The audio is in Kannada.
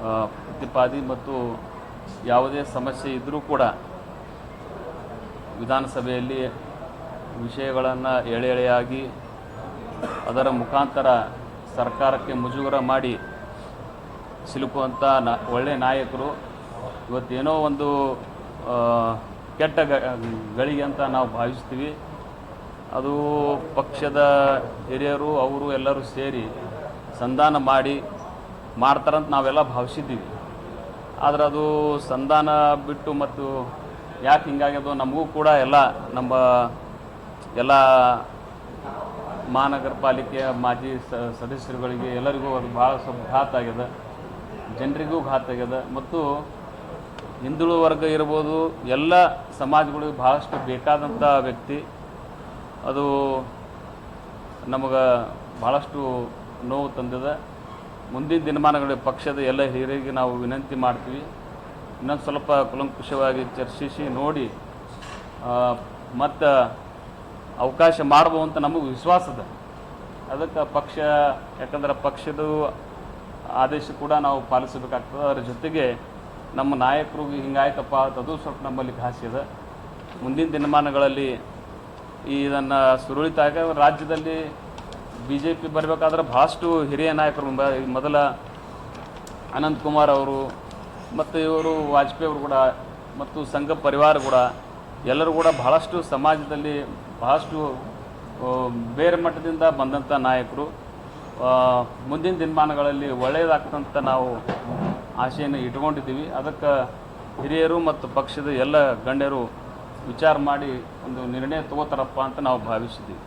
ಪ್ರತಿಪಾದಿ ಮತ್ತು ಯಾವುದೇ ಸಮಸ್ಯೆ ಇದ್ದರೂ ಕೂಡ ವಿಧಾನಸಭೆಯಲ್ಲಿ ವಿಷಯಗಳನ್ನು ಎಳೆ ಎಳೆಯಾಗಿ ಅದರ ಮುಖಾಂತರ ಸರ್ಕಾರಕ್ಕೆ ಮುಜುಗರ ಮಾಡಿ ಸಿಲುಕುವಂಥ ನ ಒಳ್ಳೆಯ ನಾಯಕರು ಇವತ್ತೇನೋ ಒಂದು ಕೆಟ್ಟ ಗಳಿಗೆ ಅಂತ ನಾವು ಭಾವಿಸ್ತೀವಿ. ಅದು ಪಕ್ಷದ ಹಿರಿಯರು, ಅವರು ಎಲ್ಲರೂ ಸೇರಿ ಸಂಧಾನ ಮಾಡಿ ಮಾಡ್ತಾರಂತ ನಾವೆಲ್ಲ ಭಾವಿಸಿದ್ದೀವಿ. ಆದರೆ ಅದು ಸಂಧಾನ ಬಿಟ್ಟು ಮತ್ತು ಯಾಕೆ ಹಿಂಗಾಗ್ಯದೋ ನಮಗೂ ಕೂಡ ಎಲ್ಲ ನಮ್ಮ ಎಲ್ಲ ಮಹಾನಗರ ಪಾಲಿಕೆಯ ಮಾಜಿ ಸದಸ್ಯರುಗಳಿಗೆ ಎಲ್ಲರಿಗೂ ಅದು ಭಾಳ ಸ್ವಲ್ಪ ಘಾತ ಆಗ್ಯದ. ಜನರಿಗೂ ಘಾತ ಆಗ್ಯದ. ಮತ್ತು ಹಿಂದುಳು ವರ್ಗ ಇರ್ಬೋದು, ಎಲ್ಲ ಸಮಾಜಗಳಿಗೆ ಭಾಳಷ್ಟು ಬೇಕಾದಂಥ ವ್ಯಕ್ತಿ. ಅದು ನಮಗೆ ಭಾಳಷ್ಟು ನೋವು ತಂದಿದೆ. ಮುಂದಿನ ದಿನಮಾನಗಳಲ್ಲಿ ಪಕ್ಷದ ಎಲ್ಲ ಹಿರಿಯರಿಗೆ ನಾವು ವಿನಂತಿ ಮಾಡ್ತೀವಿ. ಇನ್ನೊಂದು ಸ್ವಲ್ಪ ಕುಲಂಕುಷವಾಗಿ ಚರ್ಚಿಸಿ ನೋಡಿ ಮತ್ತು ಅವಕಾಶ ಮಾಡ್ಬೋದು ಅಂತ ನಮಗೆ ವಿಶ್ವಾಸ ಇದೆ ಅದಕ್ಕೆ ಪಕ್ಷ, ಯಾಕಂದ್ರೆ ಪಕ್ಷದ ಆದೇಶ ಕೂಡ ನಾವು ಪಾಲಿಸಬೇಕಾಗ್ತದೆ. ಅದರ ಜೊತೆಗೆ ನಮ್ಮ ನಾಯಕರು ಹಿಂಗಾಯ್ತಪ್ಪ ಅದು ಸ್ವಲ್ಪ ನಮ್ಮಲ್ಲಿ ಘಾಸಿ ಮುಂದಿನ ದಿನಮಾನಗಳಲ್ಲಿ ಈ ಇದನ್ನು ಸುರುಳಿತಾಗ ರಾಜ್ಯದಲ್ಲಿ ಬಿ ಜೆ ಪಿ ಬರಬೇಕಾದ್ರೆ ಭಾಳಷ್ಟು ಹಿರಿಯ ನಾಯಕರು ಮೊದಲ ಅನಂತ್ ಕುಮಾರ್ ಅವರು, ಮತ್ತು ಇವರು ವಾಜಪೇಯಿ ಅವರು ಕೂಡ, ಮತ್ತು ಸಂಘ ಪರಿವಾರ ಕೂಡ, ಎಲ್ಲರೂ ಕೂಡ ಬಹಳಷ್ಟು ಸಮಾಜದಲ್ಲಿ ಬಹಳಷ್ಟು ಬೇರೆ ಮಟ್ಟದಿಂದ ಬಂದಂಥ ನಾಯಕರು. ಮುಂದಿನ ದಿನಮಾನಗಳಲ್ಲಿ ಒಳ್ಳೆಯದಾಗ್ತಂತ ನಾವು ಆಶೆಯನ್ನು ಇಟ್ಕೊಂಡಿದ್ದೀವಿ ಅದಕ್ಕೆ ಹಿರಿಯರು ಮತ್ತು ಪಕ್ಷದ ಎಲ್ಲ ಗಣ್ಯರು ವಿಚಾರ ಮಾಡಿ ಒಂದು ನಿರ್ಣಯ ತಗೋತಾರಪ್ಪ ಅಂತ ನಾವು ಭಾವಿಸಿದ್ದೀವಿ.